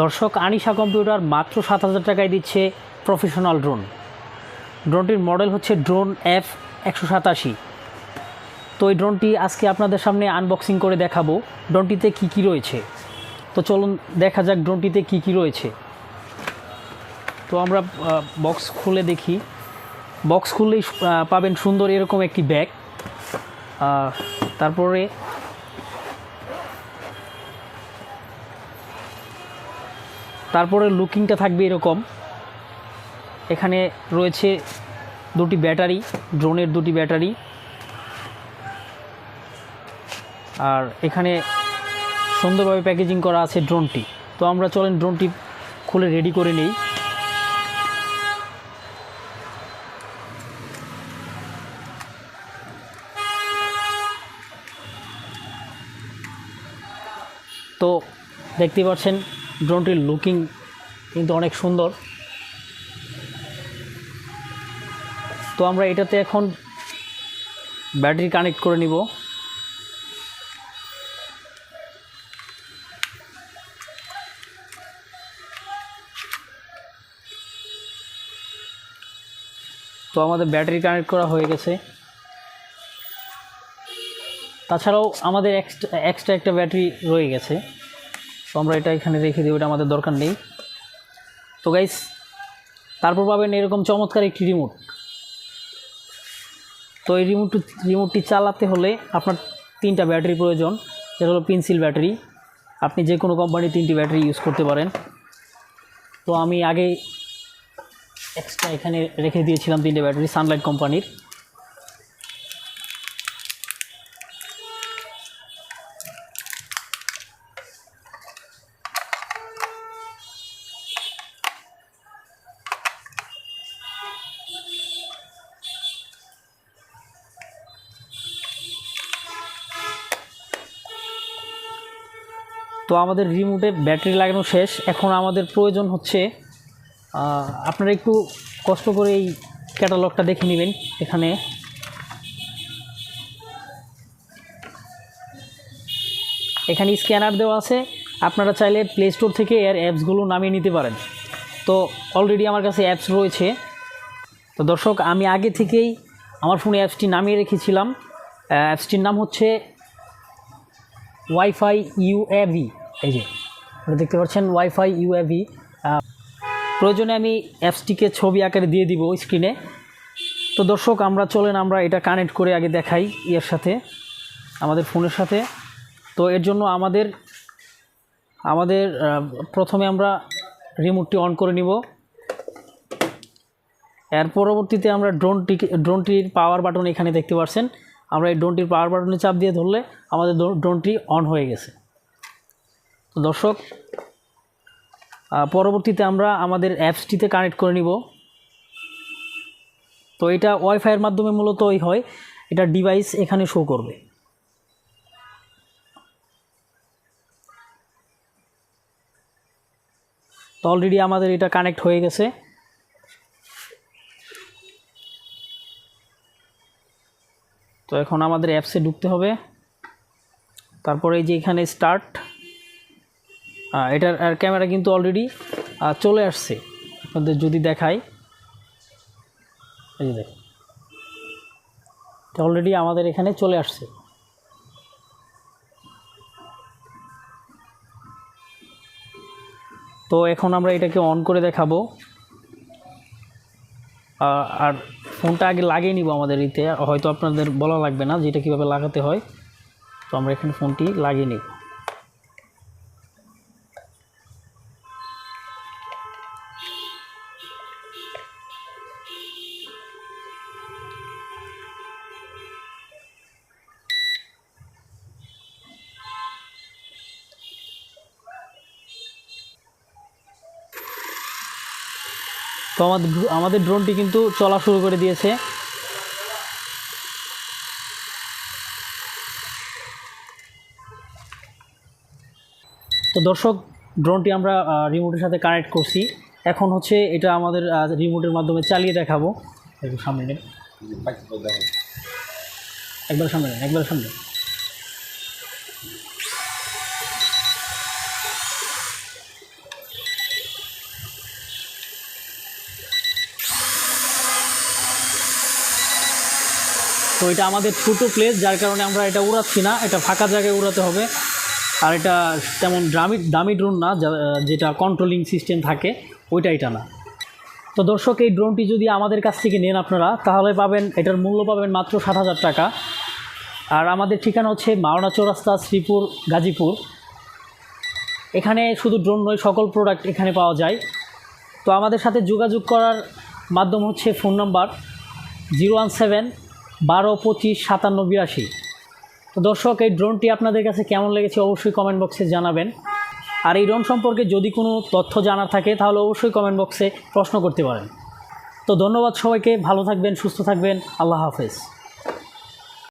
দর্শক, আনিশা কম্পিউটার মাত্র সাত হাজার টাকায় দিচ্ছে প্রফেশনাল ড্রোন। ড্রোনটির মডেল হচ্ছে ড্রোন এফ একশো সাতাশি। তো এই ড্রোনটি আজকে আপনাদের সামনে আনবক্সিং করে দেখাবো, ড্রোনটিতে কী কী রয়েছে। তো চলুন দেখা যাক ড্রোনটিতে কী কী রয়েছে। তো আমরা বক্স খুলে দেখি। বক্স খুললেই পাবেন সুন্দর এরকম একটি ব্যাগ। তারপরে তারপরে লুকিংটা থাকবে এরকম। এখানে রয়েছে দুটি ব্যাটারি, ড্রোনের দুটি ব্যাটারি। আর এখানে সুন্দরভাবে প্যাকেজিং করা আছে ড্রোনটি। তো আমরা চলেন ড্রোনটি খুলে রেডি করে নিই। তো দেখতে পাচ্ছেন ড্রোনটির লুকিং কিন্তু অনেক সুন্দর। তো আমরা এটাতে এখন ব্যাটারি কানেক্ট করে নিব। তো আমাদের ব্যাটারি কানেক্ট করা হয়ে গেছে। তাছাড়াও আমাদের এক্সট্রা এক্সট্রা একটা ব্যাটারি রয়ে গেছে। তো আমরা এটা এখানে রেখে দিই ওটা আমাদের দরকার নেই। তো গাইস তারপর পাবেন এরকম চমৎকার একটি রিমোট তো এই রিমোট রিমোটটি চালাতে হলে আপনার তিনটা ব্যাটারি প্রয়োজন, যেটা হলো পেন্সিল ব্যাটারি আপনি যে কোনো কোম্পানির তিনটি ব্যাটারি ইউজ করতে পারেন। তো আমি আগে এক্সট্রা এখানে রেখে দিয়েছিলাম তিনটে ব্যাটারি সানলাইট কোম্পানির তো আমাদের রিমোটে ব্যাটারি লাগানো শেষ। এখন আমাদের প্রয়োজন হচ্ছে আপনারা একটু কষ্ট করে এই ক্যাটালগটা দেখে নেবেন এখানে। এখানে স্ক্যানার দেওয়া আছে। আপনারা চাইলে প্লে স্টোর থেকে এর অ্যাপসগুলো নামিয়ে নিতে পারেন। তো অলরেডি আমার কাছে অ্যাপস রয়েছে। তো দর্শক, আমি আগে থেকেই আমার ফোনে অ্যাপসটি নামিয়ে রেখেছিলাম। অ্যাপসটির নাম হচ্ছে ওয়াইফাই ইউএভি এই যে আপনারা দেখতে পাচ্ছেন ওয়াইফাই ইউএভি প্রয়োজনে আমি অ্যাপসটিকে ছবি আকারে দিয়ে দিব স্ক্রিনে তো দর্শক, আমরা চলেন, আমরা এটা কানেক্ট করে আগে দেখাই ইয়ের সাথে, আমাদের ফোনের সাথে। তো এর জন্য আমাদের আমাদের প্রথমে আমরা রিমোটটি অন করে নিব। এর পরবর্তীতে আমরা ড্রোনটি ড্রোনটির পাওয়ার বাটন এখানে দেখতে পাচ্ছেন। আমরা এই ড্রোনটির পাওয়ার বাটনে চাপ দিয়ে ধরলে আমাদের ড্রোনটি অন হয়ে গেছে। দর্শক পরবর্তীতে আমরা আমাদের অ্যাপসটিতে কানেক্ট করে নিব। তো এটা ওয়াইফাইয়ের মাধ্যমে মূলত ওই হয়। এটা ডিভাইস এখানে শো করবে। তো অলরেডি আমাদের এটা কানেক্ট হয়ে গেছে। তো এখন আমাদের অ্যাপসে ঢুকতে হবে। তারপরে এই যে এখানে স্টার্ট এটার, আর ক্যামেরা কিন্তু অলরেডি চলে আসছে। আপনাদের যদি দেখাই, এই যে অলরেডি আমাদের এখানে চলে আসছে। তো এখন আমরা এটাকে অন করে দেখাবো। আর ফোনটা আগে লাগিয়ে নিব আমাদের ইতে হয়তো আপনাদের বলা লাগবে না যে এটা কীভাবে লাগাতে হয়। তো আমরা এখানে ফোনটি লাগিয়ে নিব তো আমাদের আমাদের ড্রোনটি কিন্তু চলা শুরু করে দিয়েছে। তো দর্শক, ড্রোনটি আমরা রিমোটের সাথে কানেক্ট করছি। এখন হচ্ছে এটা আমাদের রিমোটের মাধ্যমে চালিয়ে দেখাবো। একটু সামনে। একবার সামনে একবার সামনে তো এটা আমাদের ছোটো প্লেস যার কারণে আমরা এটা উড়াচ্ছি না। এটা ফাঁকা জায়গায় উড়াতে হবে। আর এটা তেমন দামি দামি ড্রোন না যেটা কন্ট্রোলিং সিস্টেম থাকে ওইটা এটা না। তো দর্শক, এই ড্রোনটি যদি আমাদের কাছ থেকে নেন আপনারা, তাহলে পাবেন, এটার মূল্য পাবেন মাত্র সাত হাজার টাকা। আর আমাদের ঠিকানা হচ্ছে মাওনা চৌরাস্তা, শ্রীপুর, গাজীপুর। এখানে শুধু ড্রোন নয়, সকল প্রোডাক্ট এখানে পাওয়া যায়। তো আমাদের সাথে যোগাযোগ করার মাধ্যম হচ্ছে phone number zero one seven বারো, পঁচিশ, সাতান্ন, বিরাশি। তো দর্শক, এই ড্রোনটি আপনাদের কাছে কেমন লেগেছে অবশ্যই কমেন্ট বক্সে জানাবেন। আর এই ড্রোন সম্পর্কে যদি কোনো তথ্য জানার থাকে, তাহলে অবশ্যই কমেন্ট বক্সে প্রশ্ন করতে পারেন। তো ধন্যবাদ সবাইকে, ভালো থাকবেন, সুস্থ থাকবেন, আল্লাহ হাফেজ।